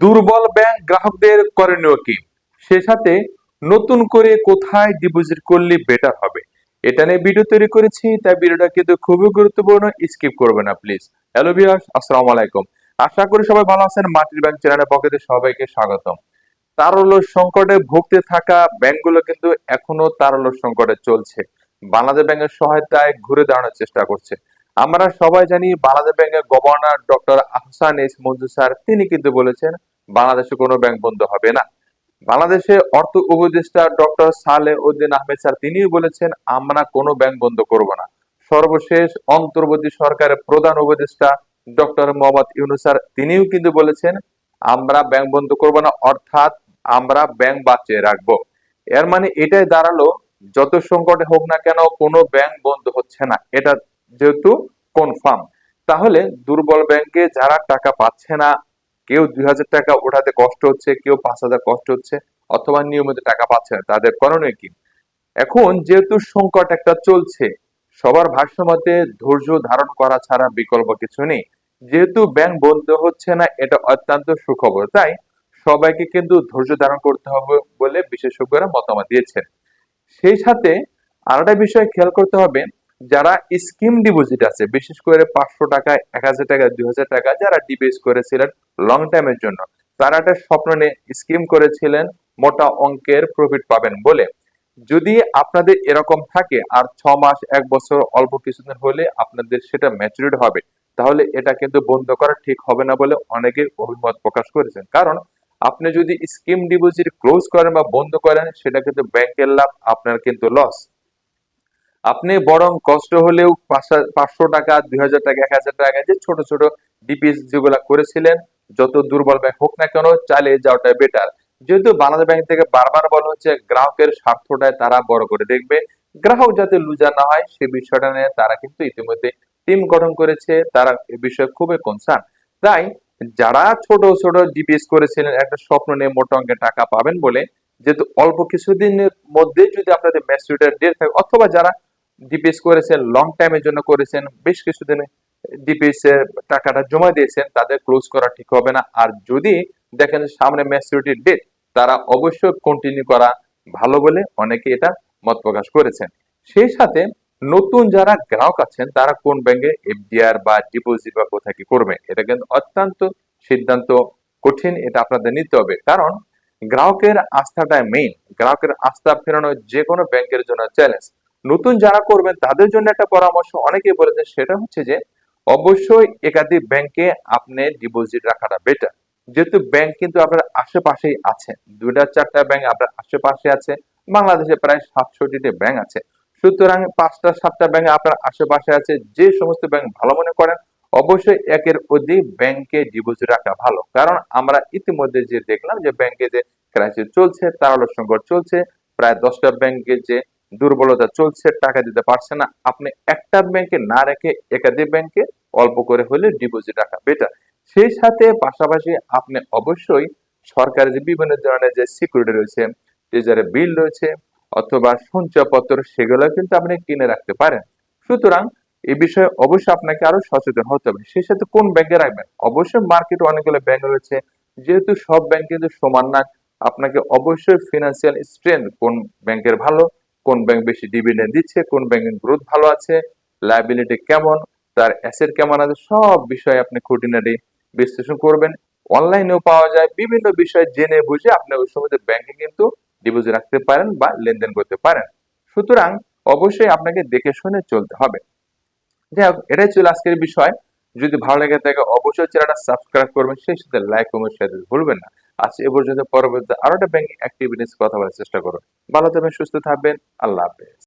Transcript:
দুর্বল ব্যাংক গ্রাহকদের করণীয় কি? সে সাথে নতুন করে কোথায় ডিপোজিট করলে বেটার হবে? এটা নিয়ে ভিডিও তৈরি করেছি, তাই ভিডিওটা কিন্তু খুবই গুরুত্বপূর্ণ। স্কিপ করবে না প্লিজ হ্যালো ভিউয়ার্স আসসালামু আলাইকুম। আশা করি সবাই ভালো আছেন। মাটির ব্যাংক চ্যানেলের পক্ষ সবাইকে স্বাগতম। তারল্য সংকটে ভুগতে থাকা ব্যাংকগুলো কিন্তু এখনও তারল্য সংকটে চলছে। বাংলাদেশ ব্যাংকের সহায়তায় ঘুরে দাঁড়ানোর চেষ্টা করছে। আমরা সবাই জানি বাংলাদেশ ব্যাংকের governor doctor Ahsan S Monju sir, তিনি কিন্তু বলেছেন বাংলাদেশে কোনো ব্যাংক বন্ধ হবে না। বাংলাদেশে অর্থ উপদেষ্টা ডক্টর সালে উদ্দিন আহমেদ স্যার, তিনিও বলেছেন, আমরা কোনো ব্যাংক বন্ধ করব না। সর্বশেষ অন্তর্বর্তী সরকারের প্রধান উপদেষ্টা ডক্টর মোহাম্মদ ইউনুস স্যার, তিনিও কিন্তু বলেছেন, আমরা ব্যাংক বন্ধ করব না, অর্থাৎ আমরা ব্যাংক বাঁচিয়ে রাখব। এর মানে এটাই দাঁড়াল, যত সংকটে হোক না কেন কোনো ব্যাংক বন্ধ হচ্ছে না। এটা যেহেতু কনফার্ম তাহলে দুর্বল ব্যাংকে যারা টাকা পাচ্ছে না, কেউ দুই হাজার টাকা ওঠাতে কষ্ট হচ্ছে, কেউ পাঁচ হাজার কষ্ট হচ্ছে, অথবা নিয়মিত টাকা পাচ্ছে না, তাদের করণীয় কি? এখন যেহেতু সংকট একটা চলছে, সবার ভাষ্য মতে ধৈর্য ধারণ করা ছাড়া বিকল্প কিছু নেই। যেহেতু ব্যাংক বন্ধ হচ্ছে না, এটা অত্যন্ত সুখবর, তাই সবাইকে কিন্তু ধৈর্য ধারণ করতে হবে বলে বিশেষজ্ঞরা মতামত দিয়েছেন। সেই সাথে আরেকটা বিষয় খেয়াল করতে হবে যারা স্কিম ডিপোজিট আছে, বিশেষ করে পাঁচশো টাকা, এক হাজার টাকা, দুই হাজার টাকা যারা ডিপোজিট করেছিলেন লং টাইমের জন্য, তারা একটা স্বপ্ন নিয়ে স্কিম করেছিলেন, মোটা অঙ্কের প্রফিট পাবেন বলে। যদি আপনাদের এরকম থাকে, আর ছ মাস, এক বছর অল্প কিছুদিন হলে আপনাদের সেটা ম্যাচুরিটি হবে, তাহলে এটা কিন্তু বন্ধ করা ঠিক হবে না বলে অনেকে অভিমত প্রকাশ করেছেন। কারণ আপনি যদি স্কিম ডিপোজিট ক্লোজ করেন বা বন্ধ করেন, সেটা কিন্তু ব্যাংকের লাভ, আপনার কিন্তু লস আপনি বরং কষ্ট হলেও পাঁচশো- টাকা, দুই হাজার টাকা, এক হাজার টাকা, যে ছোট ছোট ডিপিএস যেগুলা করেছিলেন, যত দুর্বল ব্যাংক হোক না কেন, চালিয়ে যাওয়াটা বেটার যেহেতু বাংলাদেশ ব্যাংক থেকে বারবার বলা হচ্ছে, গ্রাহকের স্বার্থটাই তারা বড় করে দেখবে। গ্রাহক যাতে লুজার না হয়, সে বিষয়টা নিয়ে তারা কিন্তু ইতিমধ্যে টিম গঠন করেছে, তারা এ বিষয়ে খুবই কনসার্ন তাই যারা ছোট ছোট ডিপিএস করেছিলেন, একটা স্বপ্ন নিয়ে মোটা অঙ্কের টাকা পাবেন বলে, যেহেতু অল্প কিছুদিনের মধ্যে যদি আপনাদের ম্যাচুরিটার ডেট থাকে, অথবা যারা ডিপিএস করেছেন লং টাইমের জন্য করেছেন, বেশ কিছুদিন ডিপিএস এর টাকাটা জমা দিয়েছেন, তাদের ক্লোজ করা ঠিক হবে না। আর যদি দেখেন সামনে ম্যাচুরিটির ডেট তারা অবশ্যই কন্টিনিউ করা ভালো বলে অনেকে এটা মত প্রকাশ করেছেন। সেই সাথে নতুন যারা গ্রাহক আছেন, তারা কোন ব্যাংকে এফডিআর বা ডিপোজিট বা কোথায় কি করবে, এটা কিন্তু অত্যন্ত সিদ্ধান্ত কঠিন, এটা আপনাদের নিতে হবে। কারণ গ্রাহকের আস্থাটাই মেইন গ্রাহকের আস্থা ফেরানো যে কোনো ব্যাংকের জন্য চ্যালেঞ্জ নতুন যারা করবেন, তাদের জন্য একটা পরামর্শ অনেকেই বলেছেন, সেটা হচ্ছে যে, অবশ্যই একাধিক ব্যাংকে আপনি ডিপোজিট রাখাটা বেটার যেহেতু ব্যাংক কিন্তু আপনার আশেপাশেই আছে, দুইটা চারটা ব্যাংক আপনার আশেপাশে আছে, বাংলাদেশে প্রায় সাতষট্টিটি ব্যাংক আছে। সুতরাং পাঁচটা, সাতটা ব্যাংক আপনার আশেপাশে আছে, যে সমস্ত ব্যাংক ভালো মনে করেন, অবশ্যই একের অধিক ব্যাংকে ডিপোজিট রাখা ভালো। কারণ আমরা ইতিমধ্যে যে দেখলাম যে ব্যাংকে যে ক্রাইসিস চলছে তারল্য সংকট চলছে, প্রায় দশটা ব্যাংকে যে দুর্বলতা চলছে, টাকা দিতে পারছে না। আপনি একটা ব্যাংকে না রেখে একাধিক ব্যাংকে অল্প করে হলে ডিপোজিট রাখা বেটার সেই সাথে পাশাপাশি আপনি অবশ্যই সরকারের যে বিভিন্ন ধরনের যে সিকিউরিটি রয়েছে ট্রেজারের বিল রয়েছে অথবা সঞ্চয়পত্র, সেগুলো কিন্তু আপনি কিনে রাখতে পারেন। সুতরাং এই বিষয়ে অবশ্যই আপনাকে আরও সচেতন হতে হবে। সেই সাথে কোন ব্যাংকে রাখবেন? অবশ্যই মার্কেটে অনেকগুলো ব্যাংক রয়েছে। যেহেতু সব ব্যাংক কিন্তু সমান না, আপনাকে অবশ্যই ফিনান্সিয়াল স্ট্রেংথ কোন ব্যাংকের ভালো কোন ব্যাংক বেশি ডিভিডেন্ড দিচ্ছে, কোন ব্যাংকের গ্রোথ ভালো আছে লাইবিলিটি কেমন, তার অ্যাসেট কেমন আছে, সব বিষয়ে আপনি খুঁটিনাটি বিশ্লেষণ করবেন। অনলাইনেও পাওয়া যায়, বিভিন্ন বিষয় জেনে বুঝে আপনি ওই সময় ব্যাংকে কিন্তু ডিপোজিট রাখতে পারেন বা লেনদেন করতে পারেন। সুতরাং অবশ্যই আপনাকে দেখে শুনে চলতে হবে। যাই হোক, এটাই ছিল আজকের বিষয়। যদি ভালো লেগে থাকে, অবশ্যই চ্যানেলটা সাবস্ক্রাইব করবেন। সেই সাথে লাইক কমেন্ট শেয়ার ভুলবেন না। আজ এ পর্যন্ত পরবর্তী আরও একটা ব্যাংকিং অ্যাক্টিভিটিস কথা বলার চেষ্টা করো ভালো থাকবেন, সুস্থ থাকবেন, আল্লাহ হাফেজ।